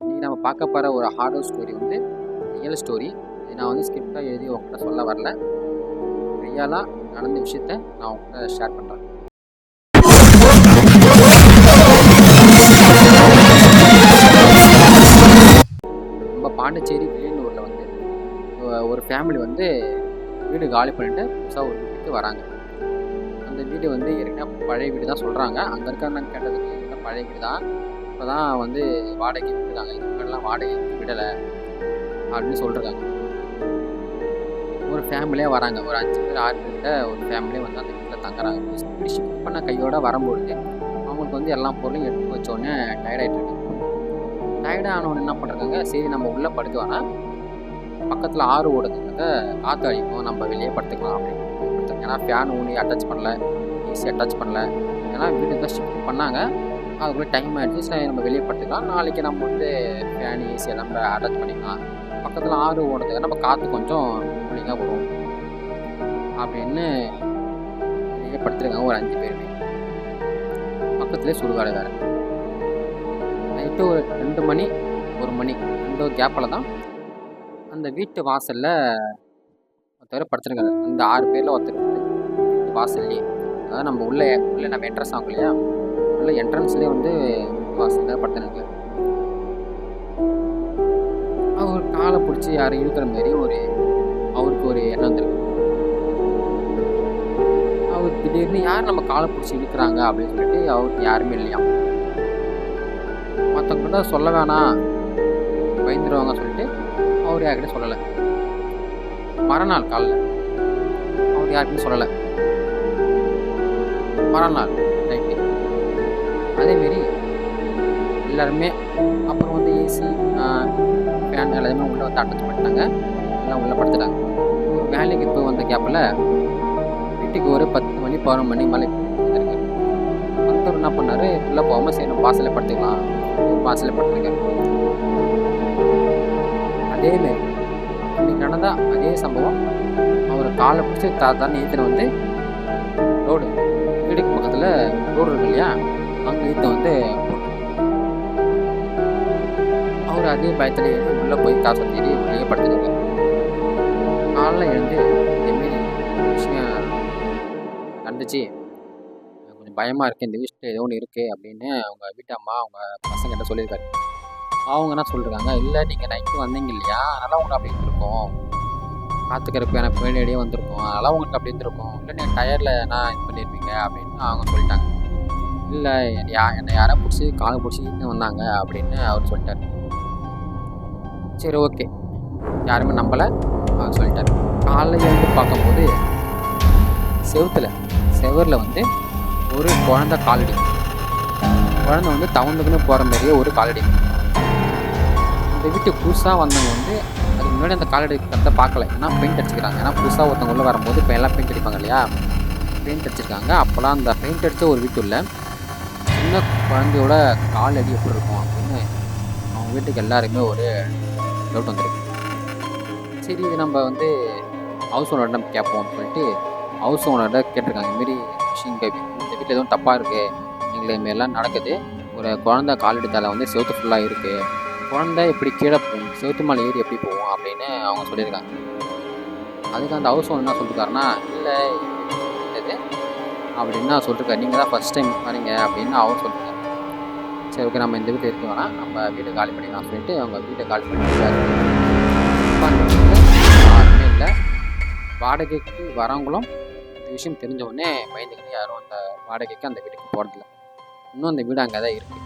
இன்றைக்கி நம்ம பார்க்க போகிற ஒரு ஹாரர் ஸ்டோரி வந்து ரியல் ஸ்டோரி இது நான் வந்து ஸ்கிரிப்டாக எழுதி உங்கள்கிட்ட சொல்ல வரல. ரியலாக நடந்த விஷயத்த நான் உங்கள்கிட்ட ஷேர் பண்ணுறேன் நம்ம பாண்டிச்சேரி வில்லியனூரில் வந்து ஒரு ஃபேமிலி வந்து வீடு காலி பண்ணிட்டு புதுசாக ஒரு வீட்டுக்கு வராங்க. அந்த வீடு வந்து ஏற்கனவே பழைய வீடு தான் சொல்கிறாங்க அங்கே இருக்காங்க கேட்டதுக்கு பழைய வீடு தான் இப்போ தான் வந்து வாடகை விட்டுருக்காங்க இதுக்கு முன்னாடிலாம் வாடகை விடலை அப்படின்னு சொல்கிறாங்க ஒரு ஃபேமிலியாக வராங்க. ஒரு அஞ்சு பேர் ஆறு பேர்கிட்ட ஒரு ஃபேமிலியாக வந்து அந்த வீட்டில் தங்குறாங்க. இப்படி ஷிஃப்ட் பண்ண கையோட வரும்பொழுது அவங்களுக்கு வந்து எல்லா பொருளையும் எடுத்து வச்சோடனே டயர்டாகிட்டு இருக்கு டயர்டாக ஆனவொடனே என்ன பண்ணுறாங்க சரி நம்ம உள்ளே படுக்க பக்கத்தில் ஆறு ஓடுறதுக்காக காற்று அடிக்கும் நம்ம வெளியே படுத்துக்கலாம் அப்படின்னு படுத்துக்கலாம். ஏன்னா ஃபேன் ஊனி அட்டாச் பண்ணல ஏசி அட்டாச் பண்ணல. ஏன்னா வீடு தான் ஷிஃப்ட் பண்ணாங்க. அதுக்குள்ளே டைம் ஆகிடுச்சு சரி நம்ம வெளியே படுத்துக்கலாம். நாளைக்கு நம்ம வந்து ஃபேன் ஏசி நம்ம அட்டாச் பண்ணிக்கலாம். பக்கத்தில் ஆறு ஓடுறதுக்கு நம்ம காற்று கொஞ்சம் கூலிங்காக வரும். அப்படின்னு வெளியே படுத்துருக்காங்க ஒரு அஞ்சு பேருமே. பக்கத்துலேயே சுடுகாடு வேறு. நைட்டு ஒரு ரெண்டு மணி ஒரு மணி ரெண்டு கேப்பில் தான் அந்த வீட்டு வாசலில் ஒருத்தர் படுத்துருக்காரு. அந்த ஆறு பேரில் ஒருத்தர் வீட்டு வாசல்லையே அதாவது நம்ம உள்ளே உள்ளே நம்ம என்ட்ரஸ் ஆகும் இல்லையா? உள்ள என்ட்ரன்ஸ்லேயே வந்து வீட்டு வாசலில் அவர் காலை பிடிச்சி யாரும் இழுக்கிற மாதிரி ஒரு அவருக்கு ஒரு எண்ணம் வந்துருக்கு. அவர் திடீர்னு யார் நம்ம காலை பிடிச்சி இழுக்கிறாங்க அப்படின்னு சொல்லிட்டு அவருக்கு யாருமே இல்லையா? மற்றவங்க சொல்ல வேணாம் பயந்துருவாங்க சொல்லிட்டு அவர் யார்கிட்ட சொல்லலை. மறுநாள் காலைல அவர் யாருக்குமே சொல்லலை. மறுநாள் அதேமாரி எல்லாருமே அப்புறம் வந்து ஏசி ஃபேன் எல்லாமே உள்ளே வந்து அட்டாச் பண்ணிட்டாங்க. எல்லாம் உள்ளே படுத்துட்டாங்க. வேலைக்கு போய் வந்த கேப்பில் வீட்டுக்கு ஒரு பத்து மணி பதினொன்று மணி மலை வந்துருக்கு வந்தவர் என்ன பண்ணார்? உள்ளே போகாமல் சரி நம்ம வாசலில் படுத்துக்கலாம். வாசலில் படுத்துருக்காரு. அதேமாரி இன்னைக்கு நடந்த அதே சம்பவம். அவர் காலை பிடிச்சி தான் ஏற்றின வந்து ரோடு வீடுக்கு பக்கத்தில் ரோடு இருக்கு இல்லையா? அங்கே ஈத்த வந்து அவர் அதே பயத்தில் உள்ளே போய் காசை தேடி வெளியே படுத்துருக்காரு காலைல எழுந்து இதேமாரி விஷயம் நடந்துச்சு கொஞ்சம் பயமாக இருக்குது இந்த விஷயத்தில் ஏதோ ஒன்று இருக்குது அப்படின்னு அவங்க வீட்டு அம்மா அவங்க பசங்கிட்ட சொல்லியிருக்காரு அவங்க என்ன சொல்லியிருக்காங்க இல்லை நீங்கள் நைட்டு வந்தீங்க இல்லையா அதனால் அவங்க அப்படி இருந்திருக்கோம் காத்துக்கிறப்ப எனக்கு பின்னாடியே வந்திருக்கும் அதனால் உங்களுக்கு அப்படி இருந்திருக்கும் இல்லை நீங்கள் டயரில் நான் இது பண்ணியிருப்பீங்க அப்படின்னு அவங்க சொல்லிட்டாங்க இல்லை யா என்னை யாரை பிடிச்சி காலை பிடிச்சி வந்தாங்க அப்படின்னு அவர் சொல்லிட்டார். சரி ஓகே. யாருமே நம்பலை அவர் சொல்லிட்டார். காலைல எழுந்து பார்க்கும்போது செவத்தில் செவரில் வந்து ஒரு குழந்த காலடி. குழந்தை வந்து தவண்டுக்குன்னு போகிற மாதிரியே ஒரு காலடி. இந்த வீட்டுக்கு புதுசாக வந்தவங்க வந்து அதுக்கு முன்னாடி அந்த காலடி கரெக்டாக பார்க்கல. ஏன்னா பெயிண்ட் அடிச்சுக்கிறாங்க. ஏன்னா புதுசாக ஒருத்தவங்க உள்ளே வரும்போது இப்போ எல்லாம் பெயிண்ட் அடிப்பாங்க இல்லையா? பெயிண்ட் அடிச்சிருக்காங்க. அப்போலாம் அந்த பெயிண்ட் அடித்த ஒரு வீட்டுள்ள சின்ன குழந்தையோட கால் அடி எப்படி இருக்கும் அப்படின்னு அவங்க வீட்டுக்கு எல்லாருமே ஒரு டவுட் வந்துருக்கு. சரி இது நம்ம வந்து ஹவுஸ் ஓனர்கிட்ட நம்ம கேட்போம் சொல்லிட்டு ஹவுஸ் ஓனர்கிட்ட கேட்டிருக்காங்க. இதுமாரி மிஷின் இங்கே இந்த வீட்டில் எதுவும் தப்பாக இருக்குது எங்களை இதுமாரிலாம் நடக்குது. ஒரு குழந்த கால் அடித்தால வந்து செவத்து ஃபுல்லாக இருக்குது குழந்தை எப்படி கீழே போகும். செவத்து மலை ஏறி எப்படி போகும் அப்படின்னு அவங்க சொல்லியிருக்காங்க. அதுக்கு அந்த ஹவுஸ் ஓனர் என்ன சொல்லியிருக்காருன்னா இல்லை அப்படின்னு நான் சொல்லியிருக்கேன் நீங்கள் தான் ஃபஸ்ட் டைம் வரீங்க அப்படின்னு அவன் சொல்லியிருக்காரு சரி ஓகே நம்ம இந்த வீட்டு இருக்க வேணாம் நம்ம வீட்டை காலி பண்ணிக்கலாம் சொல்லிட்டு அவங்க வீட்டை காலி பண்ணிட்டு யாருமே இல்லை. வாடகைக்கு வரவங்களும் இந்த விஷயம் தெரிஞ்ச உடனே பயந்துக்கிட்டு யாரும் அந்த வாடகைக்கு அந்த வீட்டுக்கு போகிறதில்ல இன்னும் அந்த வீடு அங்கே தான் இருக்குது